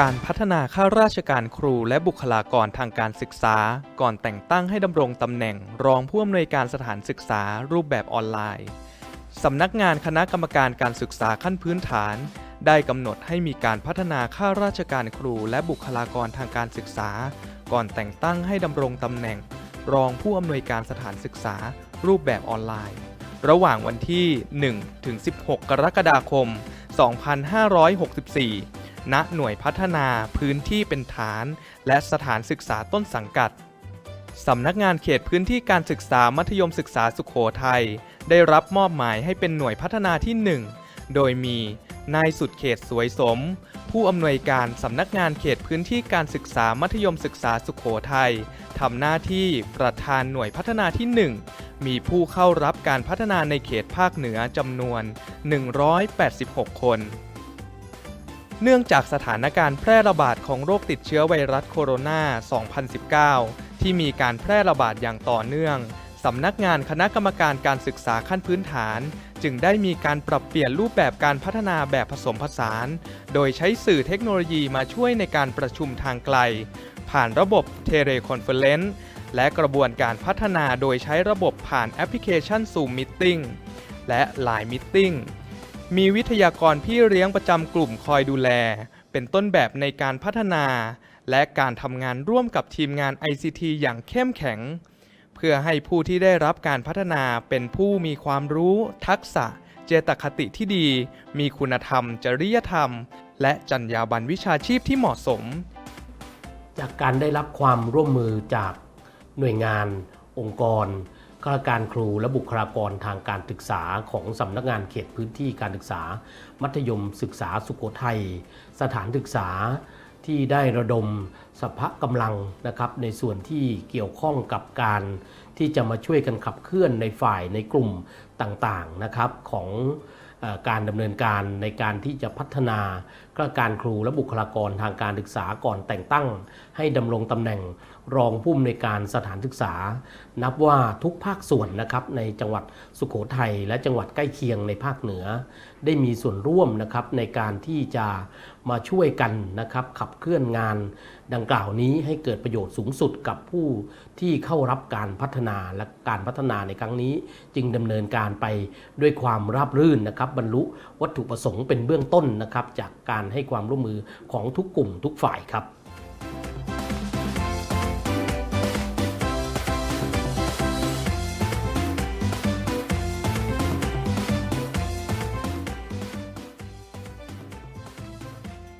การพัฒนาข้าราชการครูและบุคลากรทางการศึกษา ก่อนแต่งตั้งให้ดำรงตำแหน่งรองผู้อำนวยการสถานศึกษารูปแบบออนไลน์สำนักงานคณะกรรมการการศึกษาขั้นพื้นฐาน ได้กำหนดให้มีการพัฒนาข้าราชการครูและบุคลากรทางการศึกษา ก่อนแต่งตั้งให้ดำรงตำแหน่ง รองผู้อำนวยการสถานศึกษา รูปแบบออนไลน์ ระหว่างวันที่ 1 ถึง 16 กรกฎาคม 2564 ณหน่วยพัฒนาพื้นที่เป็นฐาน และสถานศึกษาต้นสังกัดสำนักงานเขตพื้นที่การศึกษามัธยมศึกษาสุขโขทัยได้รับมอบหมายให้เป็นหน่วยพัฒนาที่ 1 โดยมี นายสุดเขตสวยสม ผู้อำนวยการสำนักงานเขตพื้นที่การศึกษามัธยมศึกษาสุขโขทัยทำหน้าที่ประธานหน่วยพัฒนาที่ 1 มีผู้เข้ารับการพัฒนาในเขตภาคเหนือจำนวน 186 คน เนื่องจากสถานการณ์แพร่ระบาดของโรคติดเชื้อไวรัสโคโรนา 2019 ที่มีการแพร่ระบาดอย่างต่อเนื่อง สำนักงานคณะกรรมการการศึกษาขั้นพื้นฐาน จึงได้มีการปรับเปลี่ยนรูปแบบการพัฒนาแบบผสมผสาน โดยใช้สื่อเทคโนโลยีมาช่วยในการประชุมทางไกล ผ่านระบบเทเลคอนเฟอเรนซ์และกระบวนการพัฒนาโดยใช้ระบบผ่านแอปพลิเคชัน Zoom Meeting และ Line Meeting มีวิทยากรพี่เลี้ยงประจำกลุ่มคอยดูแล เป็นต้นแบบในการพัฒนา และการทำงานร่วมกับทีมงาน ICT อย่างเข้มแข็ง เพื่อให้ผู้ที่ได้รับการพัฒนาเป็นผู้มีความรู้ ทักษะ เจตคติที่ดี มีคุณธรรม จริยธรรม และจรรยาบรรณวิชาชีพที่เหมาะสม จากการได้รับความร่วมมือจากหน่วยงาน องค์กร ข้าราชการครูและบุคลากรทางการศึกษาของสำนักงานเขตพื้นที่การศึกษา มัธยมศึกษาสุโขทัยสถานศึกษาที่ได้ระดมสภะกำลังนะครับ ในส่วนที่เกี่ยวข้องกับการที่จะมาช่วยกันขับเคลื่อนในฝ่ายในกลุ่มต่างๆนะครับของ การดำเนินการในการที่จะพัฒนาข้าราชการครูและบุคลากรทางการศึกษาก่อนแต่งตั้ง ให้ดำรงตำแหน่งรองผู้อำนวยการสถานศึกษา นับว่าทุกภาคส่วนนะครับในจังหวัดสุขโขทัยและจังหวัดใกล้เคียงในภาคเหนือ ได้มีส่วนร่วมนะครับในการที่จะมาช่วยกันนะครับขับเคลื่อนงานดังกล่าวนี้ให้เกิดประโยชน์สูงสุดกับผู้ที่เข้ารับการพัฒนาและการพัฒนาในครั้งนี้ จึงดำเนินการไปด้วยความราบรื่นนะครับ บรรลุวัตถุประสงค์เป็นเบื้องต้นนะครับ จากการให้ความร่วมมือของทุกกลุ่มทุกฝ่ายครับ